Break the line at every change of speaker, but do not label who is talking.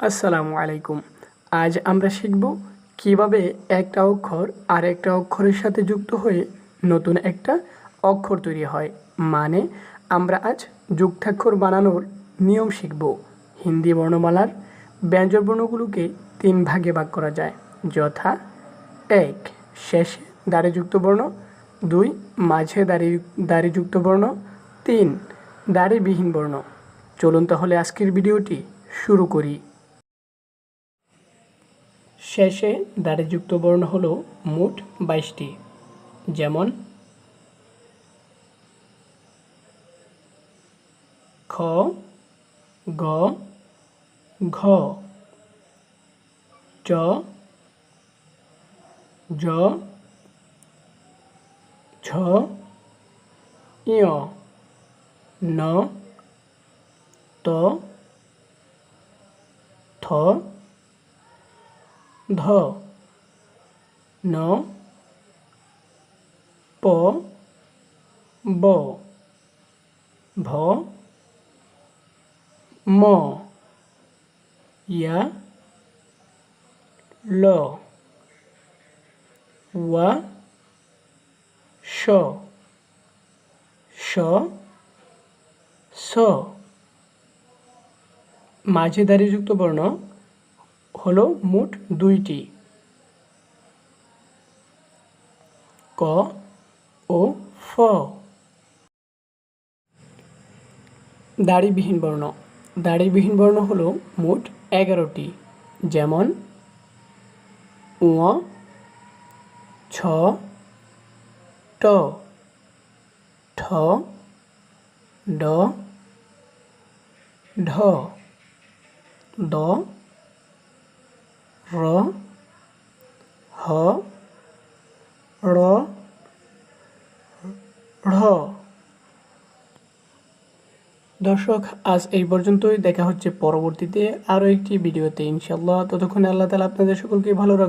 আসসালামু আলাইকুম। আজ আমরা শিখব কীভাবে একটা অক্ষর আর একটা অক্ষরের সাথে যুক্ত হয়ে নতুন একটা অক্ষর তৈরি হয়। মানে আমরা আজ যুক্তাক্ষর বানানোর নিয়ম শিখব। হিন্দি বর্ণমালার ব্যঞ্জন বর্ণগুলোকে তিন ভাগে ভাগ করা যায়। যথা, এক, শেষে দাড়িযুক্ত বর্ণ, দুই, মাঝে দাড়ি দাড়িযুক্ত বর্ণ, তিন দাড়িবিহীন বর্ণ। চলুন তাহলে আজকের ভিডিওটি শুরু করি। শেষে দাড়িযুক্ত বর্ণ হল মোট বাইশটি, যেমন খ, গ, ঘ, চ, জ ছ ইয় ন, ত, থ ধ। ন। প। ব। ভ। ম। ইয়া ল। ওয়া শ। শ। স। মাঝে দাঁড়িযুক্ত বর্ণ। হলো মোট দুইটি। ক ও ফ। দাড়িবিহীন বর্ণ। দাড়িবিহীন বর্ণ হলো মোট এগারোটি, যেমন উ ছ, ট, ঠ, ড, ঢ, দ র হ র ঢ়। দর্শক, আজ এই পর্যন্তই। দেখা হচ্ছে পরবর্তীতে আরও একটি ভিডিওতে। ইনশাল্লাহ ততক্ষণে আল্লাহ তালা আপনাদের সকলকে ভালো রাখুন